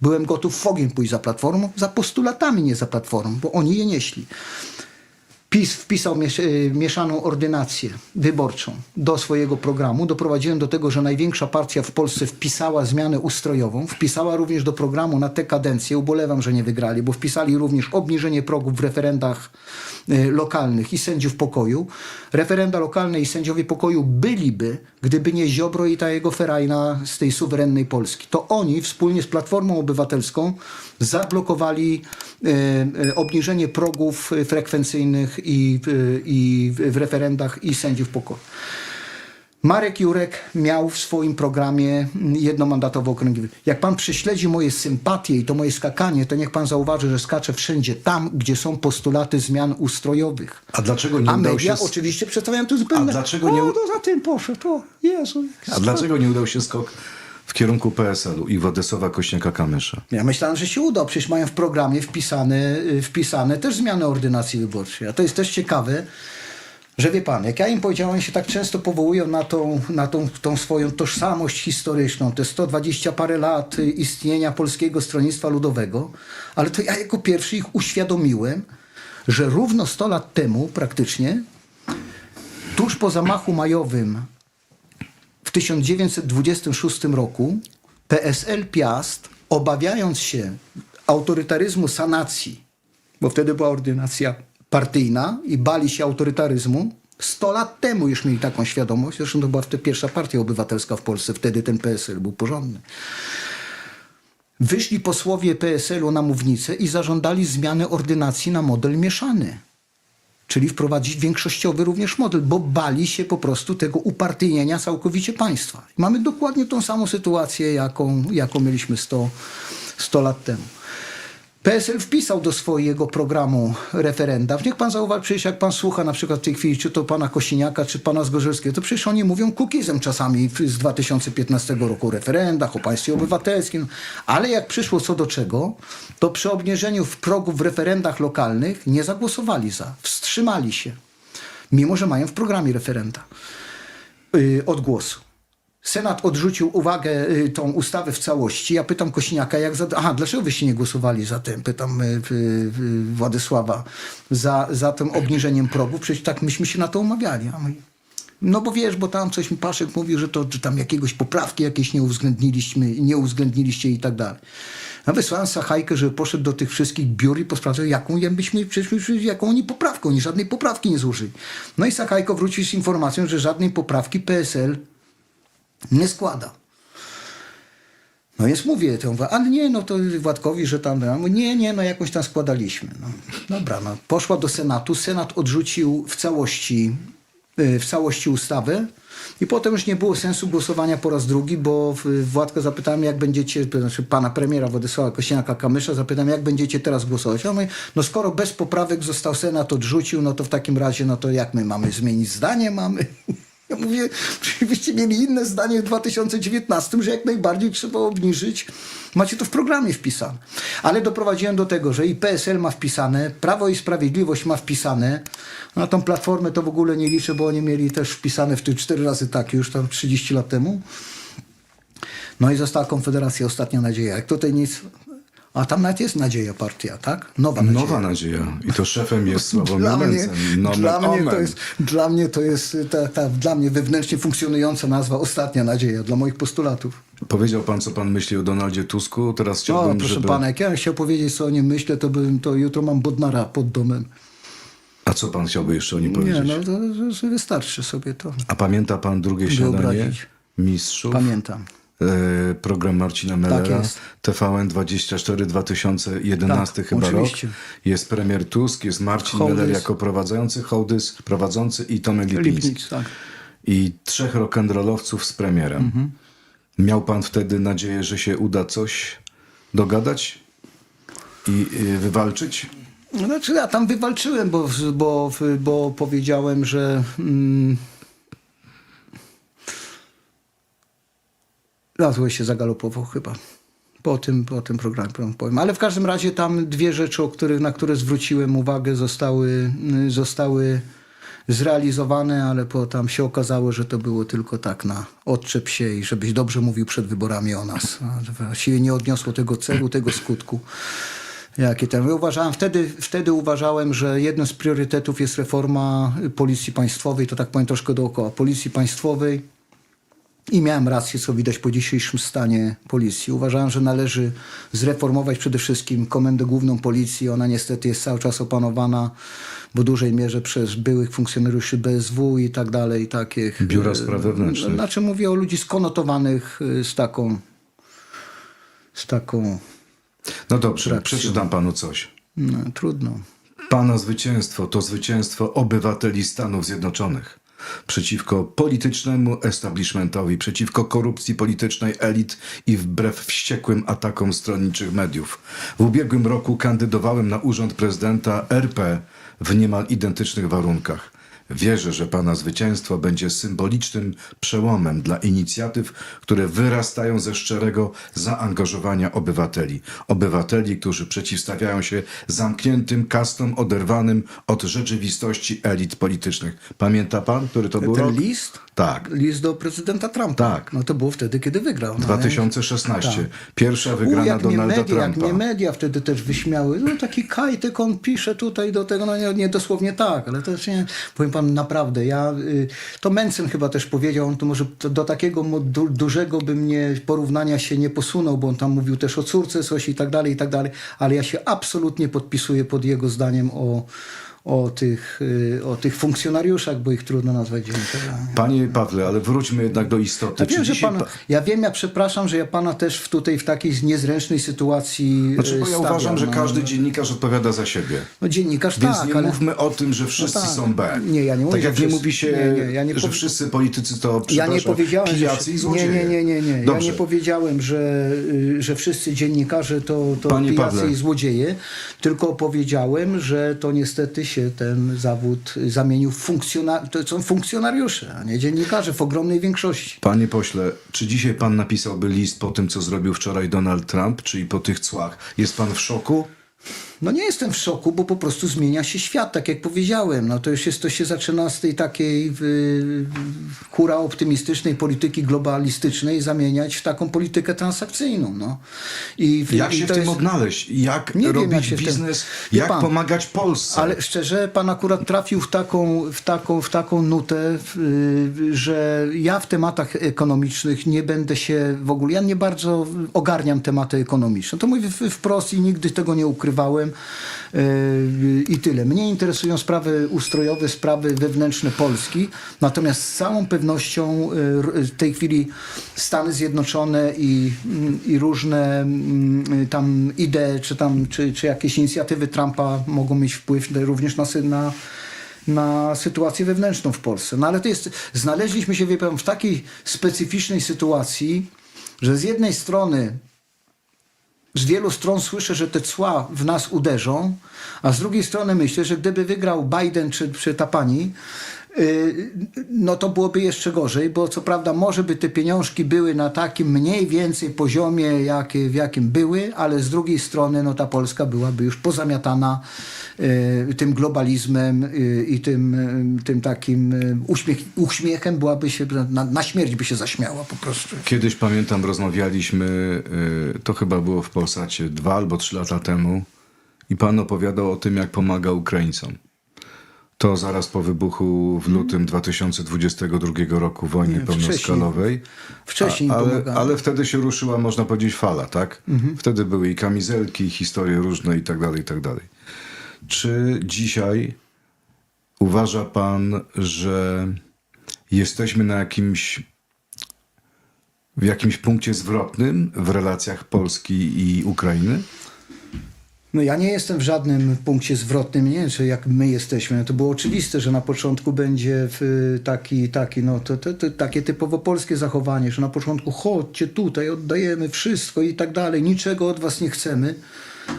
Byłem gotów w ogień pójść za Platformą, za postulatami, nie za Platformą, bo oni je nieśli. PiS wpisał miesz y, mieszaną ordynację wyborczą do swojego programu. Doprowadziłem do tego, że największa partia w Polsce wpisała zmianę ustrojową. Wpisała również do programu na tę kadencję. Ubolewam, że nie wygrali, bo wpisali również obniżenie progów w referendach lokalnych i sędziów pokoju. Referenda lokalne i sędziowie pokoju byliby, gdyby nie Ziobro i ta jego ferajna z tej suwerennej Polski. To oni wspólnie z Platformą Obywatelską zablokowali e, e, obniżenie progów frekwencyjnych i, i w referendach i sędziów pokoju. Marek Jurek miał w swoim programie mm, jednomandatowe okręgi. Jak pan prześledzi moje sympatie i to moje skakanie, to niech pan zauważy, że skaczę wszędzie tam, gdzie są postulaty zmian ustrojowych. A dlaczego nie A udał media się... oczywiście przedstawiają to zupełnie. A dlaczego nie O, to za tym poszedł, o, Jezu. A dlaczego nie udał się skok w kierunku PSL-u i Władysława Kośniaka-Kamysza? Ja myślałem, że się uda. Przecież mają w programie wpisane, y, wpisane też zmiany ordynacji wyborczej. A to jest też ciekawe, że wie pan, jak ja im powiedziałem, oni się tak często powołują na tą, na tą, tą swoją tożsamość historyczną, te 120 parę lat y, istnienia Polskiego Stronnictwa Ludowego, ale to ja jako pierwszy ich uświadomiłem, że równo 100 lat temu praktycznie, tuż po zamachu majowym w 1926 roku PSL Piast, obawiając się autorytaryzmu sanacji, bo wtedy była ordynacja partyjna i bali się autorytaryzmu, 100 lat temu już mieli taką świadomość, zresztą to była wtedy pierwsza partia obywatelska w Polsce, wtedy ten PSL był porządny. Wyszli posłowie PSL-u na mównicę i zażądali zmiany ordynacji na model mieszany czyli wprowadzić większościowy również model, bo bali się po prostu tego upartyjnienia całkowicie państwa. Mamy dokładnie tą samą sytuację, jaką, jaką mieliśmy 100, 100 lat temu. PSL wpisał do swojego programu referenda. Niech pan zauważy, przecież jak pan słucha na przykład w tej chwili, czy to pana Kosiniaka, czy pana Zgorzelskiego, to przecież oni mówią kukizem czasami z 2015 roku o referendach, o państwie obywatelskim. Ale jak przyszło co do czego, to przy obniżeniu w progów w referendach lokalnych nie zagłosowali za. Wstrzymali się. Mimo, że mają w programie referenda yy, od głosu. Senat odrzucił uwagę, y, tą ustawę w całości. Ja pytam Kośniaka, jak za... Aha, dlaczego wyście nie głosowali za tym? Pytam y, Władysława. Za, za tym obniżeniem progów. Przecież tak myśmy się na to umawiali. No bo wiesz, bo tam coś mi Paszek mówił, że to że tam jakiegoś poprawki jakieś nie uwzględniliśmy, nie uwzględniliście i tak dalej. Ja wysłałem Sachajkę, żeby poszedł do tych wszystkich biur i posprawdzał, jaką byśmy, przecież, jaką oni poprawką. Oni żadnej poprawki nie złożyli. No i Sachajko wrócił z informacją, że żadnej poprawki PSL nie składa. No więc mówię, to mówię, ale nie, no to Władkowi, że tam, ja mówię, nie, nie, no jakąś tam składaliśmy. No, dobra, no, poszła do Senatu, Senat odrzucił w całości, y, w całości ustawę i potem już nie było sensu głosowania po raz drugi, bo Władka zapytałem, jak będziecie, znaczy pana premiera Władysława Kośniaka-Kamysza, zapytałem, jak będziecie teraz głosować. A on mówi, no skoro bez poprawek został Senat odrzucił, no to w takim razie, no to jak my mamy zmienić zdanie? Mamy... Ja mówię, byście mieli inne zdanie w 2019, że jak najbardziej trzeba obniżyć. Macie to w programie wpisane. Ale doprowadziłem do tego, że i PSL ma wpisane, Prawo i Sprawiedliwość ma wpisane. Na tą platformę to w ogóle nie liczę, bo oni mieli też wpisane w tych cztery razy tak już tam 30 lat temu. No i została Konfederacja Ostatnia Nadzieja. Jak tutaj nic... A tam nawet jest nadzieja partia, tak? Nowa nadzieja. Nowa nadzieja. I to szefem jest Sławomir Dla mnie, dla, mnie to jest, dla mnie to jest ta, ta dla mnie wewnętrznie funkcjonująca nazwa Ostatnia Nadzieja dla moich postulatów. Powiedział pan, co pan myśli o Donaldzie Tusku. Teraz chciałbym, proszę żeby... pana, jak ja chciał powiedzieć, co o nim myślę, to bym to jutro mam Bodnara pod domem. A co pan chciałby jeszcze o nim powiedzieć? Nie, no to, to, wystarczy sobie to. A pamięta pan drugie śniadanie mistrzów? Pamiętam. E, program Marcina Mellera, jest. TVN 24 2011 Tak, chyba oczywiście. rok. Jest premier Tusk, jest Marcin Hołdys. Meller jako prowadzący, Hołdys prowadzący i Tomek Lipiński. Lipnic, tak. I trzech rock'n'rollowców z premierem. Mhm. Miał pan wtedy nadzieję, że się uda coś dogadać i y, wywalczyć? Znaczy ja tam wywalczyłem, bo, bo, bo powiedziałem, że mm, Lazłeś się zagalopował chyba. Po tym, po tym programie powiem. Ale w każdym razie tam dwie rzeczy, o których, na które zwróciłem uwagę, zostały, y, zostały zrealizowane, ale potem się okazało, że to było tylko tak na odczep się i żebyś dobrze mówił przed wyborami o nas. Właściwie nie odniosło tego celu, tego skutku. Jakie. Ja Uważałem, wtedy, wtedy uważałem, że jednym z priorytetów jest reforma Policji Państwowej, to tak powiem troszkę dookoła, Policji Państwowej. I miałem rację, co widać po dzisiejszym stanie policji. Uważałem, że należy zreformować przede wszystkim Komendę Główną Policji. Ona niestety jest cały czas opanowana w dużej mierze przez byłych funkcjonariuszy BSW i tak dalej. Takich, Biura e, Spraw Wewnętrznych. Znaczy mówię o ludzi skonotowanych e, z taką, z taką, No dobrze, przeczytam panu coś. no, trudno. Pana zwycięstwo to zwycięstwo obywateli Stanów Zjednoczonych przeciwko politycznemu establishmentowi, przeciwko korupcji politycznej elit i wbrew wściekłym atakom stronniczych mediów. W ubiegłym roku kandydowałem na urząd prezydenta RP w niemal identycznych warunkach. Wierzę, że Pana zwycięstwo będzie symbolicznym przełomem dla inicjatyw, które wyrastają ze szczerego zaangażowania obywateli. Obywateli, którzy przeciwstawiają się zamkniętym kastom oderwanym od rzeczywistości elit politycznych. Pamięta Pan, który to był Ten rok? list? Tak. List do prezydenta Trumpa. Tak. No to było wtedy, kiedy wygrał. No, 2016. Tak. Pierwsza U, wygrana jak mnie, Donalda media, jak Trumpa. mnie media wtedy też wyśmiały. No taki kajtek on pisze tutaj do tego, no nie, nie dosłownie tak, ale też nie, powiem pan naprawdę, ja, y, to Mencen chyba też powiedział, on to może do takiego du, dużego by mnie porównania się nie posunął, bo on tam mówił też o córce coś i tak dalej, i tak dalej, ale ja się absolutnie podpisuję pod jego zdaniem o, o, tych, y, o tych funkcjonariuszach, bo ich trudno nazwać dziennikarzami. Panie Pawle, ale wróćmy jednak do istoty. Ja wiem, że pana, ja wiem, ja przepraszam, że ja pana też w tutaj w takiej niezręcznej sytuacji Znaczy, bo ja stawiam, uważam, że no. każdy dziennikarz odpowiada za siebie. No dziennikarz Więc tak, nie ale... mówmy o tym, że wszyscy No tak. są B. Nie, ja nie mówię, Tak jak że nie mówi się, nie, nie, ja nie że wszyscy politycy to Ja nie powiedziałem, że i nie, złodzieje. nie, nie, nie, nie. Ja Dobrze. nie powiedziałem, że, y, że wszyscy dziennikarze to, to Panie pijacy Pawle. i złodzieje, tylko powiedziałem, że to niestety się ten zawód zamienił w funkcjonar... to są funkcjonariusze, a nie dziennikarze w ogromnej większości. Panie pośle, czy dzisiaj pan napisałby list po tym, co zrobił wczoraj Donald Trump, czyli po tych cłach? Jest pan w szoku? No nie jestem w szoku, bo po prostu zmienia się świat, tak jak powiedziałem. No to już jest, to się zaczyna z tej takiej y, hura optymistycznej polityki globalistycznej zamieniać w taką politykę transakcyjną. No. I, Jak i się w tym jest- odnaleźć? Jak Nie wiem, robić jak się w tym- biznes? Jak pan, pomagać Polsce? Ale szczerze, pan akurat trafił w taką, w taką, w taką nutę, że ja w tematach ekonomicznych nie będę się w ogóle, ja nie bardzo ogarniam tematy ekonomiczne. To mówię wprost i nigdy tego nie ukrywałem y, i tyle. Mnie interesują sprawy ustrojowe, sprawy wewnętrzne Polski, natomiast z całą pewnością y, r- w tej chwili Stany Zjednoczone i, i różne tam idee, czy, tam, czy, czy jakieś inicjatywy Trumpa mogą mieć wpływ również na, na, na sytuację wewnętrzną w Polsce. No ale to jest, znaleźliśmy się wie pan, w takiej specyficznej sytuacji, że z jednej strony z wielu stron słyszę, że te cła w nas uderzą, a z drugiej strony myślę, że gdyby wygrał Biden czy, czy ta pani, no to byłoby jeszcze gorzej, bo co prawda może by te pieniążki były na takim mniej więcej poziomie, jak, w jakim były, ale z drugiej strony no ta Polska byłaby już pozamiatana yy, tym globalizmem yy, i tym, yy, tym takim uśmiech, uśmiechem byłaby się, na, na śmierć by się zaśmiała po prostu. Kiedyś pamiętam, rozmawialiśmy, to chyba było w Polsacie dwa albo trzy lata temu, i pan opowiadał o tym, jak pomaga Ukraińcom. To zaraz po wybuchu w lutym 2022 roku wojny Mhm. Nie, pełnoskalowej. Wcześniej A, ale, pomagałem. ale wtedy się ruszyła, można powiedzieć, fala, tak? Mhm. Wtedy były i kamizelki, i historie różne i tak dalej, i tak dalej. Czy dzisiaj uważa pan, że jesteśmy na jakimś w jakimś punkcie zwrotnym w relacjach Polski i Ukrainy? No ja nie jestem w żadnym punkcie zwrotnym, nie wiem, jak my jesteśmy. No To było oczywiste, że na początku będzie w- taki, taki no to, to, to takie typowo polskie zachowanie, że na początku chodźcie tutaj, oddajemy wszystko i tak dalej, niczego od was nie chcemy,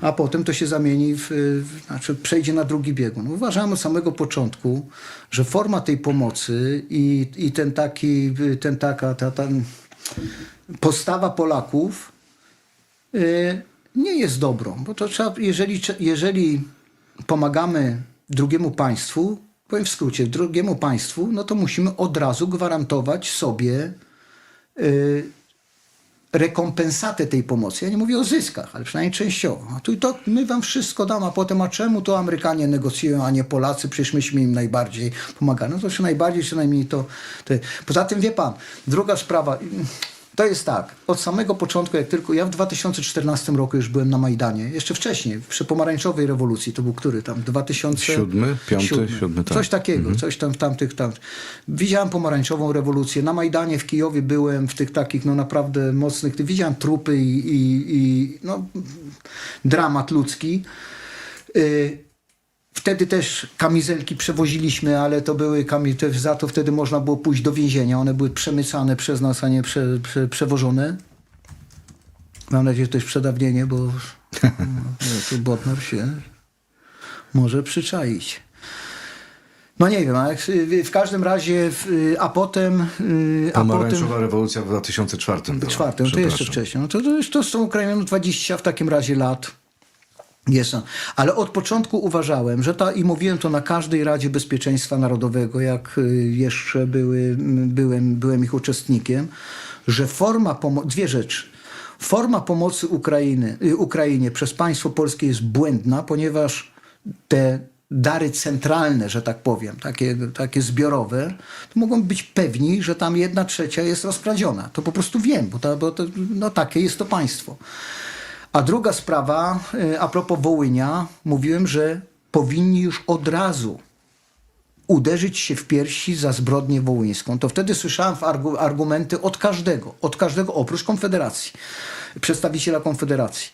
a potem to się zamieni w, w znaczy przejdzie na drugi biegun. Uważamy od samego początku, że forma tej pomocy i, i ten taki, ten taka, ta, ta postawa Polaków y, nie jest dobrą, bo to trzeba, jeżeli, jeżeli pomagamy drugiemu państwu, powiem w skrócie, drugiemu państwu, no to musimy od razu gwarantować sobie y, rekompensatę tej pomocy. Ja nie mówię o zyskach, ale przynajmniej częściowo. A tu to my wam wszystko damy, a potem a czemu to Amerykanie negocjują, a nie Polacy? Przecież myśmy im najbardziej pomagali. No to czy najbardziej, czy najmniej to, to... Poza tym wie pan, druga sprawa, to jest tak, od samego początku, jak tylko, ja w 2014 roku już byłem na Majdanie, jeszcze wcześniej, przy pomarańczowej rewolucji, to był który tam, 2007? Siódmy? Piąty? Siódmy, tak. Coś takiego, coś tam w tamtych, tam. Widziałem pomarańczową rewolucję, na Majdanie w Kijowie byłem, w tych takich no naprawdę mocnych, widziałem trupy i, i, i no, dramat ludzki. Y, Wtedy też kamizelki przewoziliśmy, ale to były kamizelki, za to wtedy można było pójść do więzienia. One były przemycane przez nas, a nie prze, prze, przewożone. Mam nadzieję, że to jest przedawnienie, bo no, tu Botnar się może przyczaić. No nie wiem, ale w każdym razie, w- a potem... y, A potem Pomarańczowa rewolucja w 2004 była. czwartym, to jeszcze wcześniej. No to, to, to z tą Ukrainą 20 w takim razie lat. Jest. Ale od początku uważałem, że ta, i mówiłem to na każdej Radzie Bezpieczeństwa Narodowego, jak y, jeszcze były, byłem, byłem ich uczestnikiem, że forma pomocy, dwie rzeczy. Forma pomocy Ukrainy, y, Ukrainie przez państwo polskie jest błędna, ponieważ te dary centralne, że tak powiem, takie, takie zbiorowe, to mogą być pewni, że tam jedna trzecia jest rozkradziona. To po prostu wiem, bo, to, bo to, no, takie jest to państwo. A druga sprawa, y, a propos Wołynia, mówiłem, że powinni już od razu uderzyć się w piersi za zbrodnię wołyńską. To wtedy słyszałem argumenty od każdego, od każdego oprócz Konfederacji, przedstawiciela Konfederacji.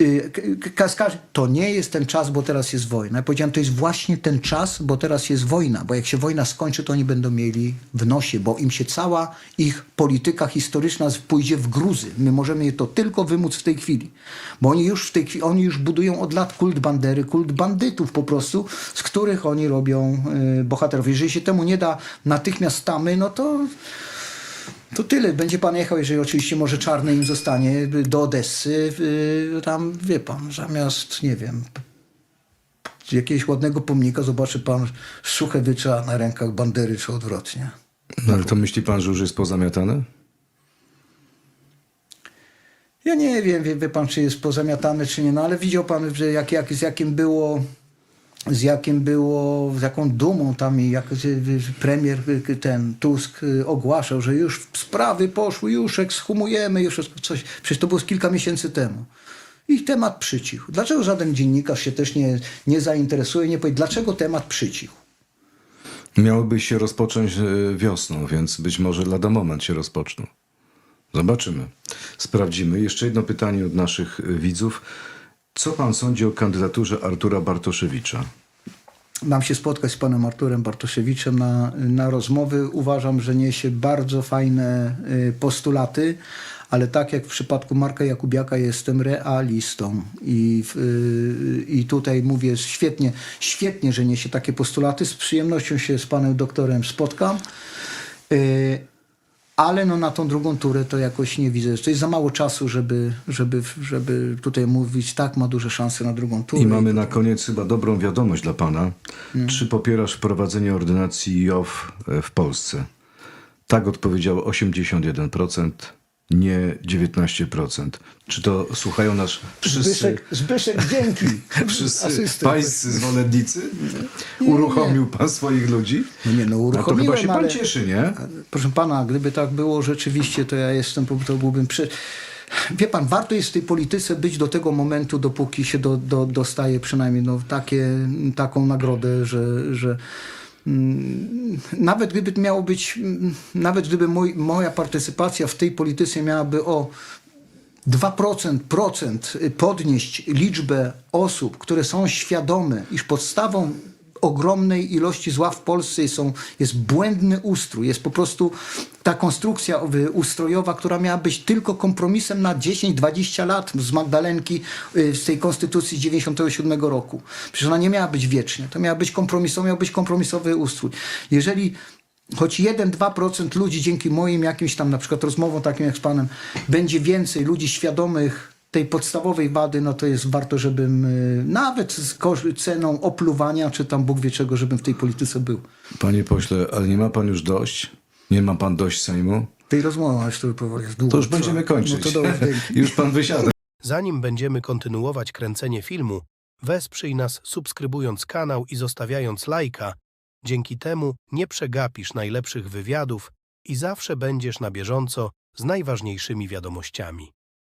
Y, k- k- z każ- To nie jest ten czas, bo teraz jest wojna. Ja powiedziałem, to jest właśnie ten czas, bo teraz jest wojna, bo jak się wojna skończy, to oni będą mieli w nosie, bo im się cała ich polityka historyczna pójdzie w gruzy. My możemy to tylko wymóc w tej chwili, bo oni już w tej chwili, oni już budują od lat kult bandery, kult bandytów po prostu, z których oni robią y, bohaterów. Jeżeli się temu nie da natychmiast tamy, no to to tyle. Będzie pan jechał, jeżeli oczywiście może czarny im zostanie, do Odessy. y, Tam, wie pan, zamiast, nie wiem, jakiegoś ładnego pomnika zobaczy pan Szuchewicza na rękach bandery, czy odwrotnie. No, ale to myśli pan, że już jest pozamiatane? Ja nie wiem, wie, wie pan, czy jest pozamiatane, czy nie, no ale widział pan, że jak, jak, z jakim było z jakim było, z jaką dumą tam i jak premier ten Tusk y, ogłaszał, że już sprawy poszły, już ekshumujemy, już coś. Przecież to było kilka miesięcy temu. Ich temat przycichł. Dlaczego żaden dziennikarz się też nie, nie zainteresuje, nie powie, dlaczego temat przycichł? Miałoby się rozpocząć e, wiosną, więc być może lada moment się rozpoczną. Zobaczymy. Sprawdzimy. Jeszcze jedno pytanie od naszych e, widzów. Co pan sądzi o kandydaturze Artura Bartoszewicza? Mam się spotkać z panem Arturem Bartoszewiczem na, na rozmowy. Uważam, że niesie bardzo fajne y, postulaty, ale tak jak w przypadku Marka Jakubiaka jestem realistą i, y, i tutaj mówię świetnie, świetnie, że niesie takie postulaty. Z przyjemnością się z panem doktorem spotkam. Ale no na tą drugą turę to jakoś nie widzę. To jest za mało czasu, żeby, żeby, żeby tutaj mówić, tak, ma duże szanse na drugą turę. I mamy na koniec chyba dobrą wiadomość dla pana. Czy popierasz wprowadzenie ordynacji JOW e, w Polsce? Tak odpowiedziało 81%, nie 19%. Czy to słuchają nas wszyscy, Zbyszek, Zbyszek dzięki. wszyscy Asystent. pańscy zwolennicy? Uruchomił pan swoich ludzi? No nie, no A to chyba uruchomiłem, się pan ale... cieszy, nie? Proszę pana, gdyby tak było rzeczywiście, to ja jestem, to byłbym przy... Wie pan, warto jest w tej polityce być do tego momentu, dopóki się do, do, dostaje przynajmniej no, takie, taką nagrodę, że, że nawet gdyby miało być, mm, nawet gdyby mój, moja partycypacja w tej polityce miałaby o 2% procent podnieść liczbę osób, które są świadome, iż podstawą ogromnej ilości zła w Polsce są, jest błędny ustrój. Jest po prostu ta konstrukcja y, ustrojowa, która miała być tylko kompromisem na 10-20 lat z Magdalenki y, z tej konstytucji z 97 roku. Przecież ona nie miała być wiecznie. To miała być kompromisowa, miał być kompromisowy ustrój. Jeżeli choć 1-2% ludzi dzięki moim jakimś tam na przykład rozmowom takim jak z panem, będzie więcej ludzi świadomych tej podstawowej wady, no to jest warto, żebym y, nawet z ceną opluwania, czy tam Bóg wie czego, żebym w tej polityce był. Panie pośle, ale nie ma pan już dość? Nie ma pan dość Sejmu? Tej rozmowy, aż to powoli jest długo. To już będziemy kończyć. No to dobrze, już pan wysiada. Zanim będziemy kontynuować kręcenie filmu, wesprzyj nas subskrybując kanał i zostawiając lajka. Dzięki temu nie przegapisz najlepszych wywiadów i zawsze będziesz na bieżąco z najważniejszymi wiadomościami.